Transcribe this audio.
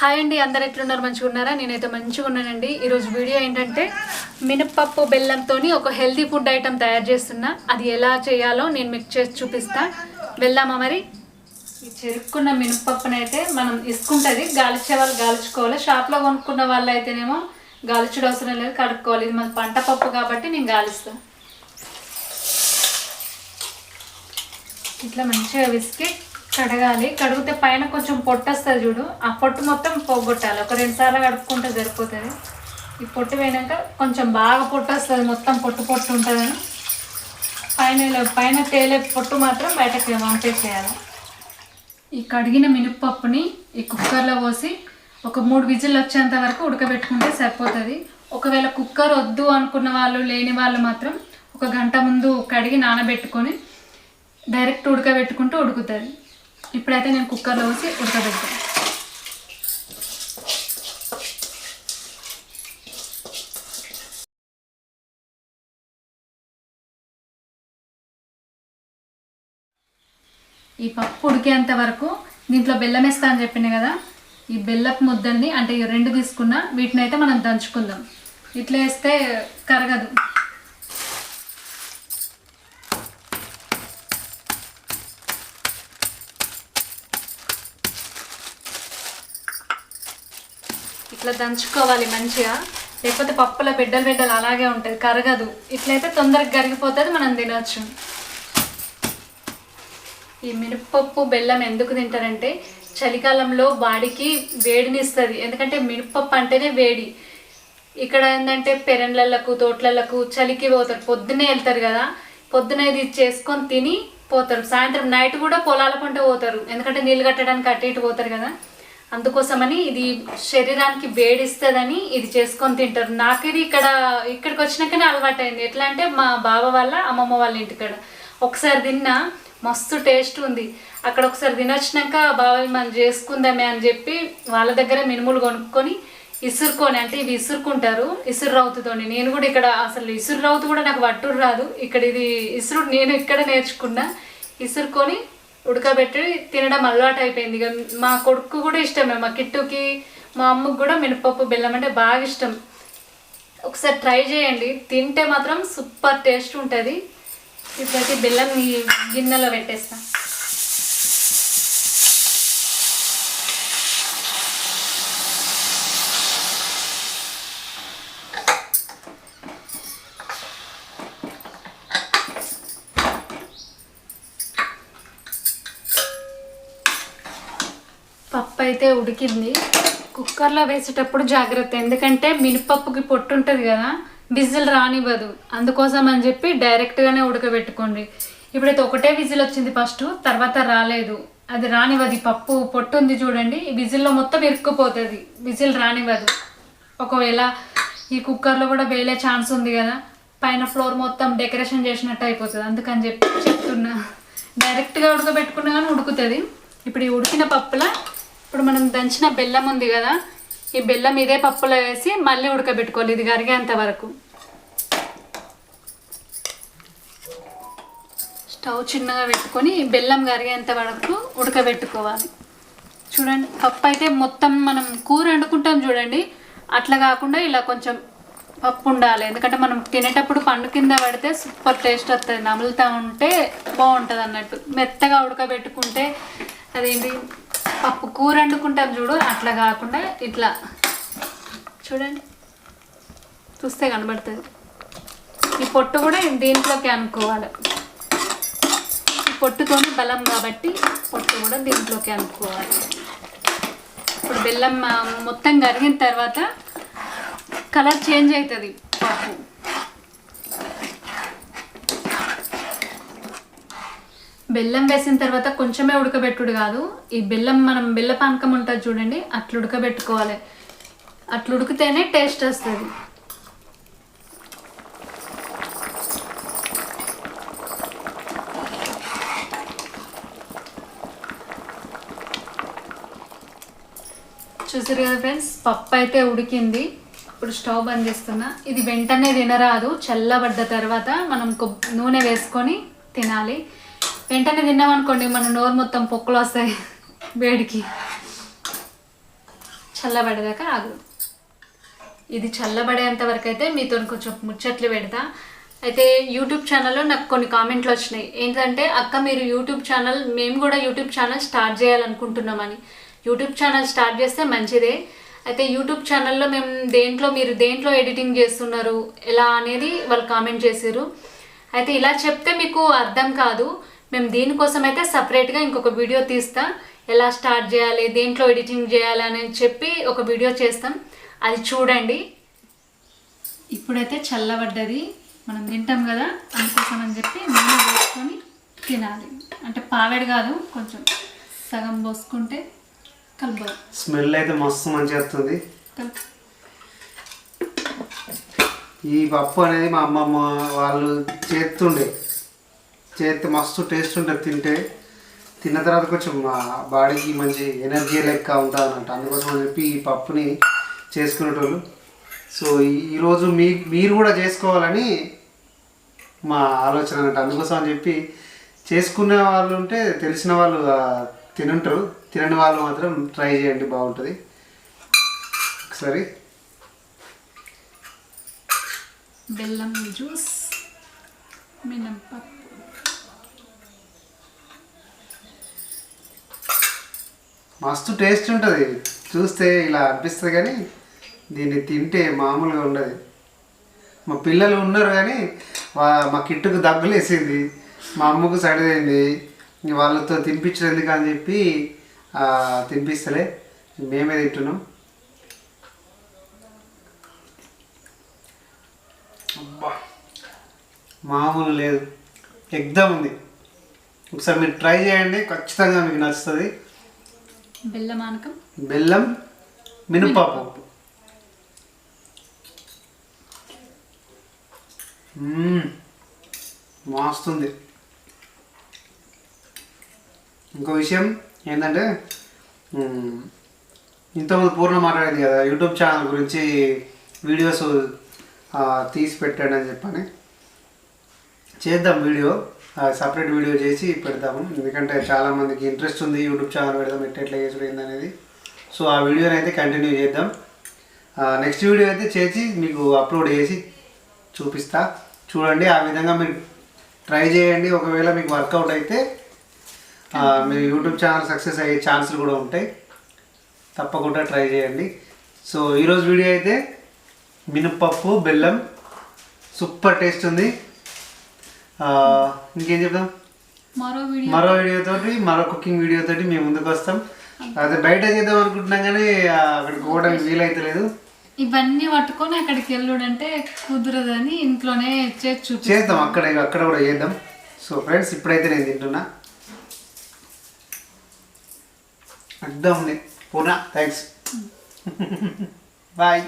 Hi అండి అందరు ఎట్లున్నారు? మంచిగా ఉన్నారా? నేనైతే మంచిగా ఉన్నానండి. ఈరోజు వీడియో ఏంటంటే మినప్పప్పు బెల్లంతో ఒక హెల్తీ ఫుడ్ ఐటెం తయారు చేస్తున్నా. అది ఎలా చేయాలో నేను మీకు చేసి చూపిస్తా. వెళ్దామా మరి? ఈ చెరుక్కున్న మినప్పప్పునైతే మనం ఇసుకుంటుంది. గాలిచే వాళ్ళు గాల్చుకోవాలి షాప్లో కొనుక్కున్న వాళ్ళు అయితేనేమో గాలిచడం అవసరం లేదు కడుక్కోవాలి. ఇది మన పంట పప్పు కాబట్టి నేను గాలిస్తాను ఇట్లా మంచిగా విసికి కడగాలి. కడిగితే పైన కొంచెం పొట్టు వస్తుంది చూడు. ఆ పొట్టు మొత్తం పోగొట్టాలి. ఒక రెండు సార్లు కడుక్కుంటే సరిపోతుంది. ఈ పొట్టు పోయినాక కొంచెం బాగా పొట్టు వస్తుంది మొత్తం పొట్టు పొట్టు ఉంటుందని. పైన పైన తేలే పొట్టు మాత్రం బయటకు పంపేసేయాలి ఈ కడిగిన మినప్పప్పుని ఈ కుక్కర్లో పోసి ఒక మూడు విజిల్ వచ్చేంత వరకు ఉడకబెట్టుకుంటే సరిపోతుంది. ఒకవేళ కుక్కర్ వద్దు అనుకున్న వాళ్ళు లేని వాళ్ళు మాత్రం ఒక గంట ముందు కడిగి నానబెట్టుకొని డైరెక్ట్ ఉడకబెట్టుకుంటూ ఉడుకుతుంది. ఇప్పుడైతే నేను కుక్కర్లో వేసి ఉడకబెడతాను. ఈ పప్పు ఉడికేంత వరకు దీంట్లో బెల్లం వేస్తా అని చెప్పింది కదా ఈ బెల్లపు ముద్దల్ని అంటే ఈ రెండు తీసుకున్న వీటిని అయితే మనం దంచుకుందాం. ఇట్లా వేస్తే కరగదు. ఇట్లా దంచుకోవాలి మంచిగా. లేకపోతే పప్పుల బిడ్డలు బిడ్డలు అలాగే ఉంటుంది కరగదు. ఇట్లయితే తొందరగా కరిగిపోతుంది మనం తినొచ్చు. ఈ మినపప్పు బెల్లం ఎందుకు తింటారంటే చలికాలంలో బాడీకి వేడిని ఇస్తుంది. ఎందుకంటే మినపప్పు అంటేనే వేడి. ఇక్కడ ఏంటంటే పెరన్లలకు తోటలకు చలికి పోతారు. పొద్దునే వెళ్తారు కదా పొద్దున ఇది చేసుకొని తిని పోతారు. సాయంత్రం నైట్ కూడా పొలాల పంట పోతారు. ఎందుకంటే నీళ్ళు కట్టడానికి అటు ఇటు పోతారు కదా. అందుకోసమని ఇది శరీరానికి వేడిస్తుందని ఇది చేసుకొని తింటారు. నాకు ఇది ఇక్కడ ఇక్కడికి వచ్చినాకనే అలవాటైంది. ఎట్లా అంటే మా బావ వాళ్ళ అమ్మమ్మ వాళ్ళ ఇంటికాడ. ఒకసారి తిన్నా మస్తు టేస్ట్ ఉంది. అక్కడ ఒకసారి తినొచ్చినాక బాబాయ్ మనం చేసుకుందామే అని చెప్పి వాళ్ళ దగ్గర మినుములు కొనుక్కొని ఇసురుకొని అంటే ఇవి ఇసురుకుంటారు ఇసురు రౌతుతోని. నేను కూడా ఇక్కడ అసలు ఇసురు రౌతు కూడా నాకు వట్టురు రాదు. ఇక్కడ ఇది ఇసురు నేను ఇక్కడ నేర్చుకున్నా. ఇసురుకొని ఉడకబెట్టి తినడం అలవాటు అయిపోయింది. ఇక మా కొడుకు కూడా ఇష్టమే. మా కిట్టుకి మా అమ్మకు కూడా మినపప్పు బెల్లం అంటే బాగా ఇష్టం. ఒకసారి ట్రై చేయండి. తింటే మాత్రం సూపర్ టేస్ట్ ఉంటుంది. ఇప్పుడైతే బెల్లం ఈ గిన్నెలో పెట్టేస్తాను పప్పు అయితే ఉడికింది. కుక్కర్లో వేసేటప్పుడు జాగ్రత్త. ఎందుకంటే మినపప్పుకి పొట్టు ఉంటుంది కదా విజిల్ రానివ్వదు. అందుకోసం అని చెప్పి డైరెక్ట్గానే ఉడకబెట్టుకోండి. ఇప్పుడైతే ఒకటే విజిల్ వచ్చింది ఫస్ట్ తర్వాత రాలేదు. అది రానివ్వదు. ఈ పప్పు పొట్టు ఉంది చూడండి ఈ విజిల్లో మొత్తం ఇరుక్కుపోతుంది. విజిల్ రానివ్వదు. ఒకవేళ ఈ కుక్కర్లో కూడా వేలే ఛాన్స్ ఉంది కదా పైన ఫ్లోర్ మొత్తం డెకరేషన్ చేసినట్టు అయిపోతుంది. అందుకని చెప్పి చెప్తున్నా. డైరెక్ట్గా ఉడకబెట్టుకున్నా కానీ ఉడుకుతుంది. ఇప్పుడు ఈ ఉడికిన పప్పుల ఇప్పుడు మనం దంచిన బెల్లం ఉంది కదా ఈ బెల్లం ఇదే పప్పులో వేసి మళ్ళీ ఉడకబెట్టుకోవాలి. ఇది కరిగేంత వరకు. స్టవ్ చిన్నగా పెట్టుకొని ఈ బెల్లం కరిగేంత వరకు ఉడకబెట్టుకోవాలి. చూడండి పప్పు అయితే మొత్తం మనం కూర వండుకుంటాం చూడండి. అట్లా కాకుండా ఇలా కొంచెం పప్పు ఉండాలి. ఎందుకంటే మనం తినేటప్పుడు పండు కింద పడితే సూపర్ టేస్ట్ వస్తుంది. నములుతూ ఉంటే బాగుంటుంది అన్నట్టు మెత్తగా ఉడకబెట్టుకుంటే అదేంటి? పప్పు కూర వండుకుంటాం చూడు అట్లా కాకుండా ఇట్లా. చూడండి. చూస్తే కనబడుతుంది. ఈ పొట్టు కూడా దీంట్లోకి అనుకోవాలి. ఈ పొట్టుతోనే బలం కాబట్టి పొట్టు కూడా దీంట్లోకి అనుకోవాలి. ఇప్పుడు బెల్లం మొత్తం కరిగిన తర్వాత కలర్ చేంజ్ అవుతుంది పప్పు బెల్లం వేసిన తర్వాత కొంచెమే ఉడకబెట్టుడు కాదు. ఈ బెల్లం మనం బెల్ల పానకం ఉంటుంది చూడండి అట్లా ఉడకబెట్టుకోవాలి. అట్లా ఉడికితేనే టేస్ట్ వస్తుంది. చూసారు కదా ఫ్రెండ్స్ పప్పు అయితే ఉడికింది. ఇప్పుడు స్టవ్ బంద్ చేస్తున్నా. ఇది వెంటనే తినరాదు చల్లబడ్డ తర్వాత మనం నూనె వేసుకొని తినాలి. వెంటనే తిన్నామనుకోండి మన నోరు మొత్తం పొక్కులు వస్తాయి వేడికి. చల్లబడేదాకా ఆగు. ఇది చల్లబడేంత వరకు అయితే మీతో కొంచెం ముచ్చట్లు పెడతా. అయితే యూట్యూబ్ ఛానల్లో నాకు కొన్ని కామెంట్లు వచ్చినాయి. ఏంటంటే అక్క మీరు యూట్యూబ్ ఛానల్ మేము కూడా యూట్యూబ్ ఛానల్ స్టార్ట్ చేయాలనుకుంటున్నామని. యూట్యూబ్ ఛానల్ స్టార్ట్ చేస్తే మంచిదే. అయితే యూట్యూబ్ ఛానల్లో మేము దేంట్లో మీరు దేంట్లో ఎడిటింగ్ చేస్తున్నారు ఎలా అనేది వాళ్ళు కామెంట్ చేశారు అయితే ఇలా చెప్తే మీకు అర్థం కాదు. మేము దీనికోసం అయితే సపరేట్గా ఇంకొక వీడియో తీస్తా. ఎలా స్టార్ట్ చేయాలి దేంట్లో ఎడిటింగ్ చేయాలి అని చెప్పి ఒక వీడియో చేస్తాం. అది చూడండి. ఇప్పుడైతే చల్లబడ్డది మనం తింటాం కదా అందుకోసం అని చెప్పి నూనె పోసుకొని తినాలి. అంటే పావేడు కాదు కొంచెం సగం పోసుకుంటే కలబదు స్మెల్ అయితే మస్తు మంచిగా వస్తుంది. కలుపు. ఈ పప్పు అనేది మా అమ్మమ్మ వాళ్ళు చేస్తుండే. చేస్తే మస్తు టేస్ట్ ఉంటుంది తింటే. తిన్న తర్వాత కొంచెం మా బాడీకి మంచి ఎనర్జీ లెక్క ఉంటుంది అన్నట్టు అందుకోసం అని చెప్పి ఈ పప్పుని చేసుకునేటోళ్ళు. సో ఈరోజు మీ మీరు కూడా చేసుకోవాలని మా ఆలోచన అన్నట్టు అందుకోసం అని చెప్పి చేసుకునే వాళ్ళు ఉంటే తెలిసిన వాళ్ళు తినుంటారు. తినని వాళ్ళు మాత్రం ట్రై చేయండి బాగుంటుంది. ఒకసారి. బెల్లం జ్యూస్ మినప్పప్పు. మస్తు టేస్ట్ ఉంటుంది. చూస్తే ఇలా అనిపిస్తుంది కానీ దీన్ని తింటే మామూలుగా ఉండదు. మా పిల్లలు ఉన్నారు కానీ మా కిట్టుకు దగ్గులేసింది. మా అమ్మకు సడదైంది వాళ్ళతో తినిపించడం ఎందుకు అని చెప్పి తినిపిస్తలే. మేమే తింటున్నాం. అబ్బా! మామూలు లేదు. ఎగ్దమ్ ఉంది. ఒకసారి మీరు ట్రై చేయండి. ఖచ్చితంగా మీకు నచ్చుతుంది. బెల్లం ఆనకం బెల్లం మినపప్పు. మాస్తుంది. ఇంకో విషయం ఏంటంటే ఇంతకుముందు పూర్ణ మాట్లాడేది కదా యూట్యూబ్ ఛానల్ గురించి వీడియోస్ తీసి పెట్టాడని చెప్పని. చేద్దాం వీడియో. సపరేట్ వీడియో చేసి పెడతాము. ఎందుకంటే చాలా మందికి ఇంట్రెస్ట్ ఉంది. యూట్యూబ్ ఛానల్ పెడదాం. ఎట్లా ఎట్లా చేసుడు అనేది సో ఆ వీడియోని అయితే కంటిన్యూ చేద్దాం. నెక్స్ట్ వీడియో అయితే చేసి మీకు అప్లోడ్ చేసి చూపిస్తా. చూడండి ఆ విధంగా మీరు ట్రై చేయండి. ఒకవేళ మీకు వర్కౌట్ అయితే మీరు మీ యూట్యూబ్ ఛానల్ సక్సెస్ అయ్యే ఛాన్సులు కూడా ఉంటాయి. తప్పకుండా ట్రై చేయండి. సో ఈరోజు వీడియో అయితే మినప్పప్పు బెల్లం. సూపర్ టేస్ట్ ఉంది. ఇంకేం చెప్దాం? మరో వీడియో. మరో వీడియో తోటి మరో కుకింగ్ వీడియో తోటి మేము ముందుకు వస్తాం. అదే బయట చేద్దాం అనుకుంటున్నాం కానీ అక్కడికి పోవడానికి వీలైతలేదు. ఇవన్నీ పట్టుకొని అక్కడికి వెళ్ళుడంటే కుదరదని ఇంట్లోనే చేసి చూపి చేద్దాం అక్కడ అక్కడ కూడా చేద్దాం. సో ఫ్రెండ్స్ ఇప్పుడైతే నేను తింటున్నా. అర్థం ఉంది పూర్ణ థ్యాంక్స్ బాయ్